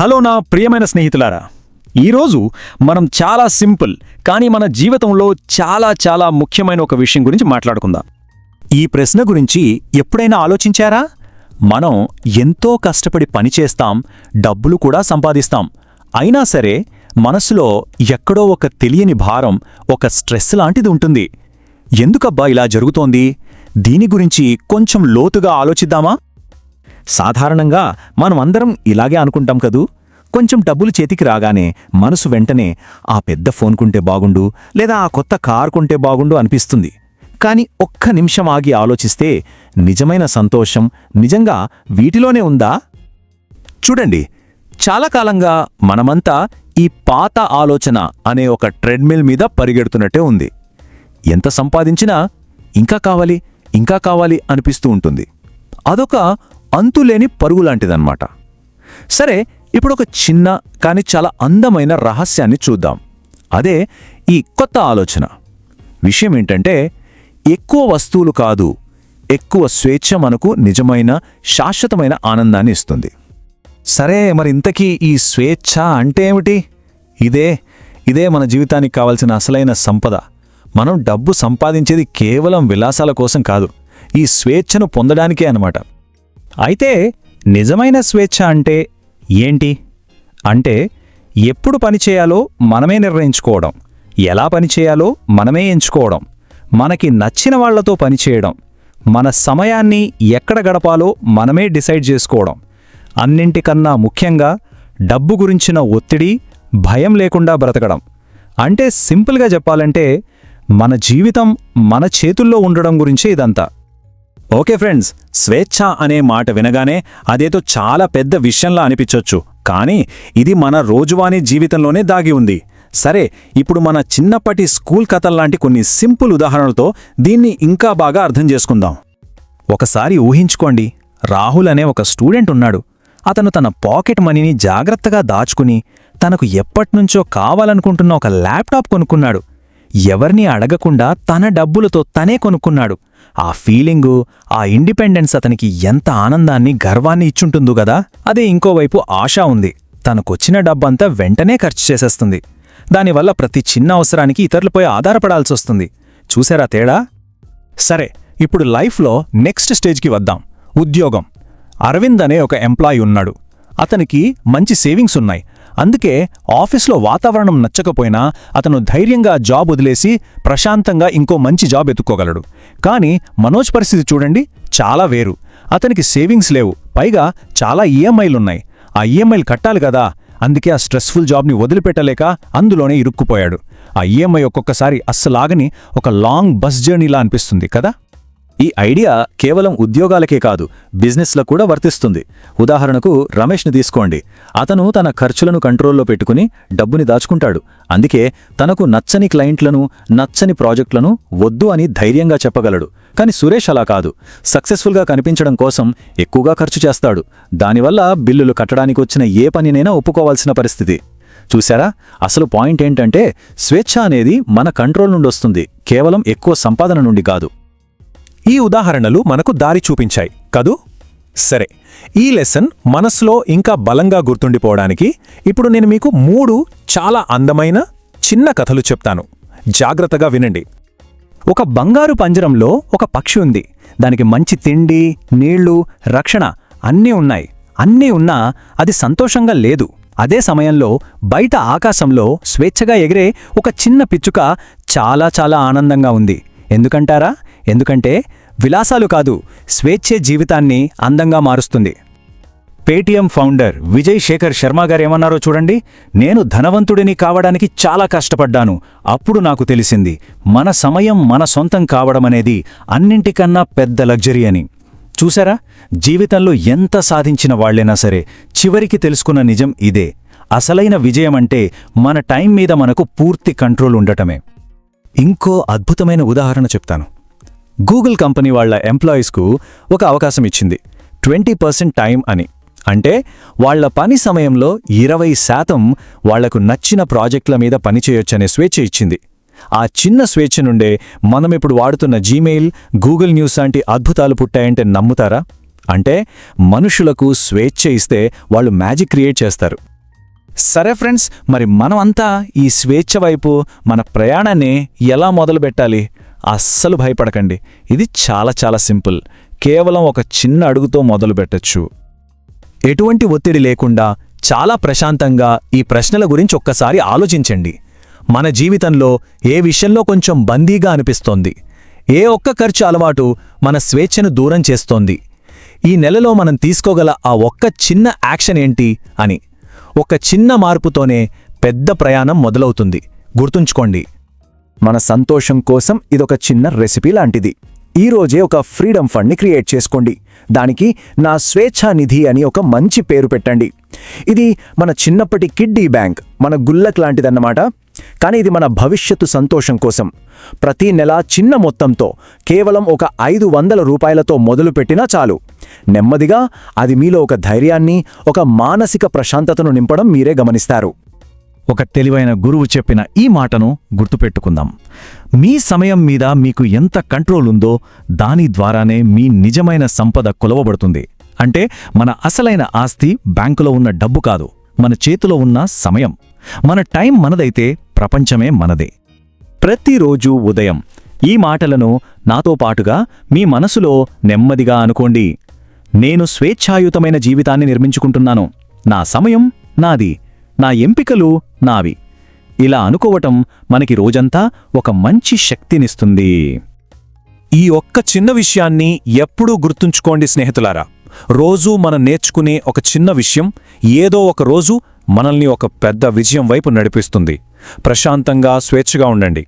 Hello నా ప్రియమైన స్నేహితులారా ఈరోజు మనం చాలా సింపుల్ కానీ మన జీవితంలో చాలా చాలా ముఖ్యమైన ఒక విషయం గురించి మాట్లాడుకుందాం. ఈ ప్రశ్న గురించి ఎప్పుడైనా ఆలోచించారా? మనం ఎంతో కష్టపడి పనిచేస్తాం డబ్బులు కూడా సంపాదిస్తాం. అయినా సరే మనసులో ఎక్కడో ఒక తెలియని భారం ఒక స్ట్రెస్ లాంటిది ఉంటుంది. ఎందుకబ్బా ఇలా జరుగుతోంది? దీని గురించి కొంచెం లోతుగా ఆలోచిద్దామా? సాధారణంగా మనం అందరం ఇలాగే అనుకుంటాం కదూ? కొంచెం డబ్బులు చేతికి రాగానే మనసు వెంటనే ఆ పెద్ద ఫోన్ కొంటే బాగుండు లేదా ఆ కొత్త కార్ కొంటే బాగుండు అనిపిస్తుంది. కాని ఒక్క నిమిషం ఆగి ఆలోచిస్తే నిజమైన సంతోషం నిజంగా వీటిలోనే ఉందా? చూడండి చాలా కాలంగా మనమంతా ఈ పాత ఆలోచన అనే ఒక ట్రెడ్మిల్ మీద పరిగెడుతున్నట్టే ఉంది. ఎంత సంపాదించినా ఇంకా కావాలి ఇంకా కావాలి అనిపిస్తూ ఉంటుంది. అదొక అంతులేని పరుగులాంటిదన్నమాట. సరే ఇప్పుడు ఒక చిన్న కానీ చాలా అందమైన రహస్యాన్ని చూద్దాం. అదే ఈ కొత్త ఆలోచన. విషయం ఏంటంటే ఎక్కువ వస్తువులు కాదు ఎక్కువ స్వేచ్ఛ మనకు నిజమైన శాశ్వతమైన ఆనందాన్ని ఇస్తుంది. సరే మరి ఇంతకీ ఈ స్వేచ్ఛ అంటే ఏమిటి? ఇదే ఇదే మన జీవితానికి కావలసిన అసలైన సంపద. మనం డబ్బు సంపాదించేది కేవలం విలాసాల కోసం కాదు ఈ స్వేచ్ఛను పొందడానికే అన్నమాట. అయితే నిజమైన స్వేచ్ఛ అంటే ఏంటి? అంటే ఎప్పుడు పనిచేయాలో మనమే నిర్ణయించుకోవడం. ఎలా పనిచేయాలో మనమే ఎంచుకోవడం. మనకి నచ్చిన వాళ్ళతో పనిచేయడం మన సమయాన్ని ఎక్కడ గడపాలో మనమే డిసైడ్ చేసుకోవడం. అన్నింటికన్నా ముఖ్యంగా డబ్బు గురించిన ఒత్తిడి భయం లేకుండా బ్రతకడం. అంటే సింపుల్గా చెప్పాలంటే మన జీవితం మన చేతుల్లో ఉండడం గురించే ఇదంతా. ఓకే ఫ్రెండ్స్ స్వేచ్ఛ అనే మాట వినగానే అదేదో చాలా పెద్ద విషయంలా అనిపించొచ్చు. కానీ ఇది మన రోజువారీ జీవితంలోనే దాగి ఉంది. సరే ఇప్పుడు మన చిన్నప్పటి స్కూల్ కథల్లాంటి కొన్ని సింపుల్ ఉదాహరణలతో దీన్ని ఇంకా బాగా అర్థం చేసుకుందాం. ఒకసారి ఊహించుకోండి రాహుల్ అనే ఒక స్టూడెంట్ ఉన్నాడు. అతను తన పాకెట్ మనీని జాగ్రత్తగా దాచుకుని తనకు ఎప్పట్నుంచో కావాలనుకుంటున్న ఒక ల్యాప్టాప్ కొనుక్కున్నాడు. ఎవరినీ అడగకుండా తన డబ్బులతో తనే కొనుక్కున్నాడు. ఆ ఫీలింగు ఆ ఇండిపెండెన్స్ అతనికి ఎంత ఆనందాన్ని గర్వాన్ని ఇచ్చుంటుందో గదా? అదే ఇంకోవైపు ఆశ ఉంది. తనకొచ్చిన డబ్బంతా వెంటనే ఖర్చు చేసేస్తుంది. దానివల్ల ప్రతి చిన్న అవసరానికి ఇతరులపై ఆధారపడాల్సొస్తుంది. చూసారా తేడా? సరే ఇప్పుడు లైఫ్లో నెక్స్ట్ స్టేజ్కి వద్దాం. ఉద్యోగం. అరవింద్ అనే ఒక ఎంప్లాయీ ఉన్నాడు. అతనికి మంచి సేవింగ్స్ ఉన్నాయి. అందుకే ఆఫీస్లో వాతావరణం నచ్చకపోయినా అతను ధైర్యంగా జాబ్ వదిలేసి ప్రశాంతంగా ఇంకో మంచి జాబ్ ఎత్తుకోగలడు. కానీ మనోజ్ పరిస్థితి చూడండి చాలా వేరు. అతనికి సేవింగ్స్ లేవు పైగా చాలా ఈఎంఐలున్నాయి ఆ ఈఎంఐలు కట్టాలి కదా అందుకే ఆ స్ట్రెస్ఫుల్ జాబ్ని వదిలిపెట్టలేక అందులోనే ఇరుక్కుపోయాడు. ఆ ఈఎంఐ ఒక్కొక్కసారి అస్సలాగని ఒక లాంగ్ బస్ జర్నీలా అనిపిస్తుంది కదా? ఈ ఐడియా కేవలం ఉద్యోగాలకే కాదు బిజినెస్లకు కూడా వర్తిస్తుంది. ఉదాహరణకు రమేష్ని తీసుకోండి. అతను తన ఖర్చులను కంట్రోల్లో పెట్టుకుని డబ్బుని దాచుకుంటాడు. అందుకే తనకు నచ్చని క్లయింట్లను నచ్చని ప్రాజెక్టులను వద్దు అని ధైర్యంగా చెప్పగలడు. కాని సురేష్ అలా కాదు. సక్సెస్ఫుల్గా కనిపించడం కోసం ఎక్కువగా ఖర్చు చేస్తాడు. దానివల్ల బిల్లులు కట్టడానికి వచ్చిన ఏ పనినైనా ఒప్పుకోవాల్సిన పరిస్థితి. చూశారా? అసలు పాయింట్ ఏంటంటే స్వేచ్ఛ అనేది మన కంట్రోల్ నుండి వస్తుంది. కేవలం ఎక్కువ సంపాదన నుండి కాదు. ఈ ఉదాహరణలు మనకు దారి చూపించాయి. కదూ? సరే. ఈ లెసన్ మనసులో ఇంకా బలంగా గుర్తుండిపోవడానికి ఇప్పుడు నేను మీకు మూడు చాలా అందమైన చిన్న కథలు చెప్తాను. జాగ్రత్తగా వినండి. ఒక బంగారు పంజరంలో ఒక పక్షి ఉంది. దానికి మంచి తిండి నీళ్ళు రక్షణ అన్నీ ఉన్నాయి. అన్నీ ఉన్నా అది సంతోషంగా లేదు. అదే సమయంలో బయట ఆకాశంలో స్వేచ్ఛగా ఎగిరే ఒక చిన్న పిచ్చుక చాలా చాలా ఆనందంగా ఉంది. ఎందుకంటారా? ఎందుకంటే విలాసాలు కాదు స్వేచ్ఛే జీవితాన్ని అందంగా మారుస్తుంది. పేటీఎం ఫౌండర్ విజయ్ శేఖర్ శర్మ గారేమన్నారో చూడండి. నేను ధనవంతుడిని కావడానికి చాలా కష్టపడ్డాను. అప్పుడు నాకు తెలిసింది మన సమయం మన సొంతం కావడమనేది అన్నింటికన్నా పెద్ద లగ్జరీ అని. చూసారా? జీవితంలో ఎంత సాధించిన వాళ్ళైనా సరే చివరికి తెలుసుకున్న నిజం ఇదే. అసలైన విజయమంటే మన టైం మీద మనకు పూర్తి కంట్రోల్ ఉండటమే. ఇంకో అద్భుతమైన ఉదాహరణ చెప్తాను. గూగుల్ కంపెనీ వాళ్ళ ఎంప్లాయీస్కు ఒక అవకాశం ఇచ్చింది. ట్వంటీ పర్సెంట్ టైం అని. అంటే వాళ్ళ పని సమయంలో ఇరవై శాతం వాళ్ళకు నచ్చిన ప్రాజెక్టుల మీద పనిచేయొచ్చనే స్వేచ్ఛ ఇచ్చింది. ఆ చిన్న స్వేచ్ఛ నుండే మనమిప్పుడు వాడుతున్న జీమెయిల్ గూగుల్ న్యూస్ లాంటి అద్భుతాలు పుట్టాయంటే నమ్ముతారా? అంటే మనుషులకు స్వేచ్ఛ ఇస్తే వాళ్ళు మ్యాజిక్ క్రియేట్ చేస్తారు. సరే ఫ్రెండ్స్ మరి మనమంతా ఈ స్వేచ్ఛ వైపు మన ప్రయాణాన్ని ఎలా మొదలుపెట్టాలి? అస్సలు భయపడకండి. ఇది చాలా చాలా సింపుల్. కేవలం ఒక చిన్న అడుగుతో మొదలు పెట్టచ్చు. ఎటువంటి ఒత్తిడి లేకుండా చాలా ప్రశాంతంగా ఈ ప్రశ్నల గురించి ఒక్కసారి ఆలోచించండి. మన జీవితంలో ఏ విషయంలో కొంచెం బందీగా అనిపిస్తోంది? ఏ ఒక్క ఖర్చు అలవాటు మన స్వేచ్ఛను దూరం చేస్తోంది? ఈ నెలలో మనం తీసుకోగల ఆ ఒక్క చిన్న యాక్షన్ ఏంటి అని. ఒక చిన్న మార్పుతోనే పెద్ద ప్రయాణం మొదలవుతుంది. గుర్తుంచుకోండి. మన సంతోషం కోసం ఇదొక చిన్న రెసిపీ లాంటిది. ఈరోజే ఒక ఫ్రీడమ్ ఫండ్ని క్రియేట్ చేసుకోండి. దానికి నా స్వేచ్ఛా నిధి అని ఒక మంచి పేరు పెట్టండి. ఇది మన చిన్నప్పటి కిడ్డీ బ్యాంక్ మన గుల్లక్ లాంటిదన్నమాట. కానీ ఇది మన భవిష్యత్తు సంతోషం కోసం. ప్రతి నెల చిన్న మొత్తంతో కేవలం ఒక ఐదు వందల రూపాయలతో మొదలుపెట్టినా చాలు. నెమ్మదిగా అది మీలో ఒక ధైర్యాన్ని ఒక మానసిక ప్రశాంతతను నింపడం మీరే గమనిస్తారు. ఒక తెలివైన గురువు చెప్పిన ఈ మాటను గుర్తుపెట్టుకుందాం. మీ సమయం మీద మీకు ఎంత కంట్రోల్ ఉందో దాని ద్వారానే మీ నిజమైన సంపద కొలవబడుతుంది. అంటే మన అసలైన ఆస్తి బ్యాంకులో ఉన్న డబ్బు కాదు మన చేతిలో ఉన్న సమయం. మన టైం మనదైతే ప్రపంచమే మనదే. ప్రతిరోజు ఉదయం ఈ మాటలను నాతో పాటుగా మీ మనసులో నెమ్మదిగా అనుకోండి. నేను స్వేచ్ఛాయుతమైన జీవితాన్ని నిర్మించుకుంటున్నాను. నా సమయం నాది. నా ఎంపికలు నావి. ఇలా అనుకోవటం మనకి రోజంతా ఒక మంచి శక్తినిస్తుంది. ఈ ఒక్క చిన్న విషయాన్ని ఎప్పుడూ గుర్తుంచుకోండి స్నేహితులారా. రోజూ మనం నేర్చుకునే ఒక చిన్న విషయం ఏదో ఒక రోజు మనల్ని ఒక పెద్ద విజయం వైపు నడిపిస్తుంది. ప్రశాంతంగా స్వేచ్ఛగా ఉండండి.